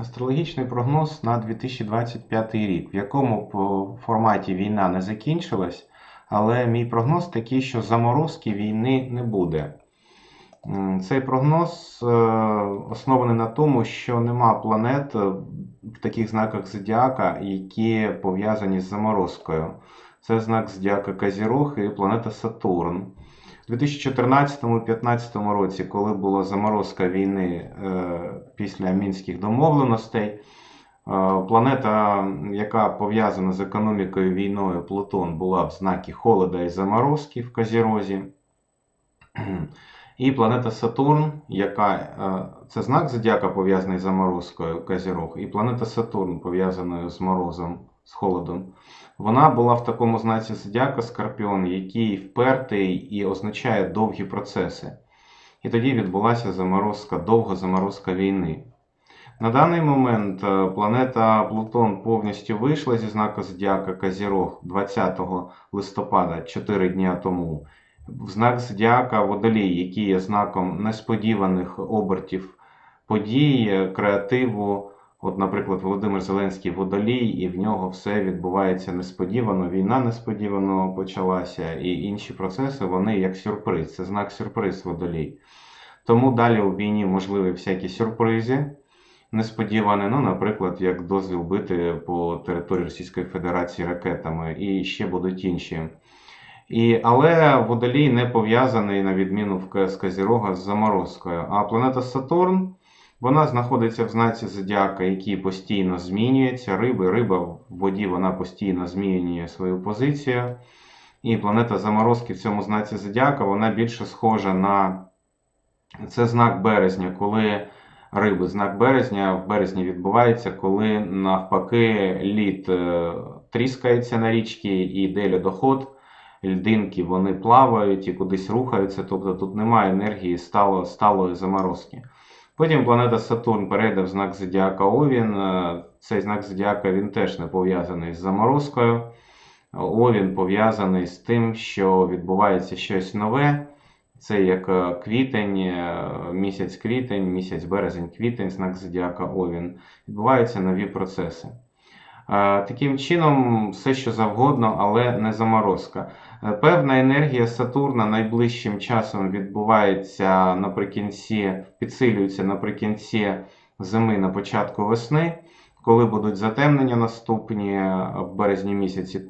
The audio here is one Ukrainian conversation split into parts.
Астрологічний прогноз на 2025 рік, в якому форматі війна не закінчилась, але мій прогноз такий, що заморозки війни не буде. Цей прогноз е, оснований на тому, що нема планет е, в таких знаках зодіака, які пов'язані з заморозкою. Це знак зодіака Казірог і планета Сатурн. У 2014-2015 році, коли була заморозка війни е, після мінських домовленостей, е, планета, яка пов'язана з економікою війною Плутон, була в знакі холода і заморозки в Казірозі. І планета Сатурн, яка е, це знак зодіака пов'язаний з заморозкою Казірог, і планета Сатурн пов'язаною з морозом, з холодом. Вона була в такому знаці зодіака Скорпіон, який впертий і означає довгі процеси. І тоді відбулася заморозка, довга заморозка війни. На даний момент е, планета Плутон повністю вийшла зі знаку зодіака Казірог 20 листопада, 4 дні тому, в знак зодіака Водолій, який є знаком несподіваних обертів подій, креативу. От, наприклад, Володимир Зеленський водолій, і в нього все відбувається несподівано. Війна несподівано почалася, і інші процеси вони як сюрприз. Це знак сюрприз водолій. Тому далі у війні можливі всякі сюрпризи несподівані, ну, наприклад, як дозвіл бити по території Російської Федерації ракетами, і ще будуть інші. І, але водолій не пов'язаний, на відміну в з Казірога, з заморозкою. А планета Сатурн. Вона знаходиться в знаці зодіака, який постійно змінюється. Риби, риба в воді вона постійно змінює свою позицію. І планета заморозки в цьому знаці зодіака вона більше схожа на це знак березня, коли риби, знак березня в березні відбувається, коли навпаки лід е, тріскається на річці і йде льодоход. Льдинки вони плавають і кудись рухаються, тобто тут немає енергії стало, сталої заморозки. Потім планета Сатурн перейде в знак Зодіака Овін. Е, Цей знак Зодіака він теж не пов'язаний з заморозкою. Овін пов'язаний з тим, що відбувається щось нове. Це як е, квітень, е, місяць квітень, місяць березень, квітень, знак Зодіака Овін. Відбуваються нові процеси. Таким чином, все що завгодно, але не заморозка. Певна енергія Сатурна найближчим часом відбувається наприкінці, підсилюється наприкінці зими на початку весни, коли будуть затемнення наступні в березні місяці.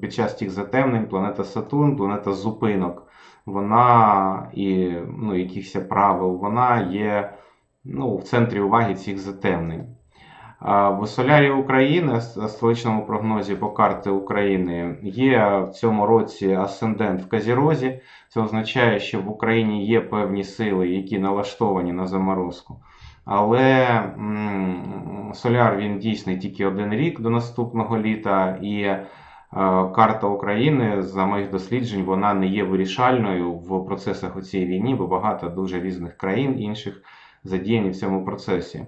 Під час тих затемнень планета Сатурн, планета зупинок, вона і ну, якихось правил, вона є ну, в центрі уваги цих затемнень. В солярі України, астрологічному прогнозі по карті України, є в цьому році асцендент в Казірозі. Це означає, що в Україні є певні сили, які налаштовані на заморозку. Але соляр він дійсний тільки один рік до наступного літа, і е, карта України, за моїх досліджень, вона не є вирішальною в процесах у цій війні, бо багато дуже різних країн інших задіяні в цьому процесі.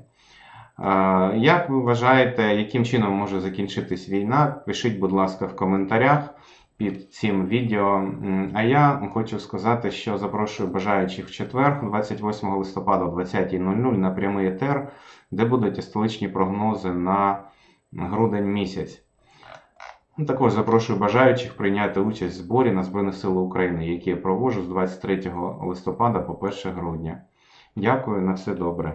Як ви вважаєте, яким чином може закінчитись війна? Пишіть, будь ласка, в коментарях під цим відео. А я хочу сказати, що запрошую бажаючих в четвер, 28 листопада о 20.00 на прямий етер, де будуть столичні прогнози на грудень місяць. Також запрошую бажаючих прийняти участь в зборі на Збройних сил України, які я проводжу з 23 листопада по 1 грудня. Дякую на все добре.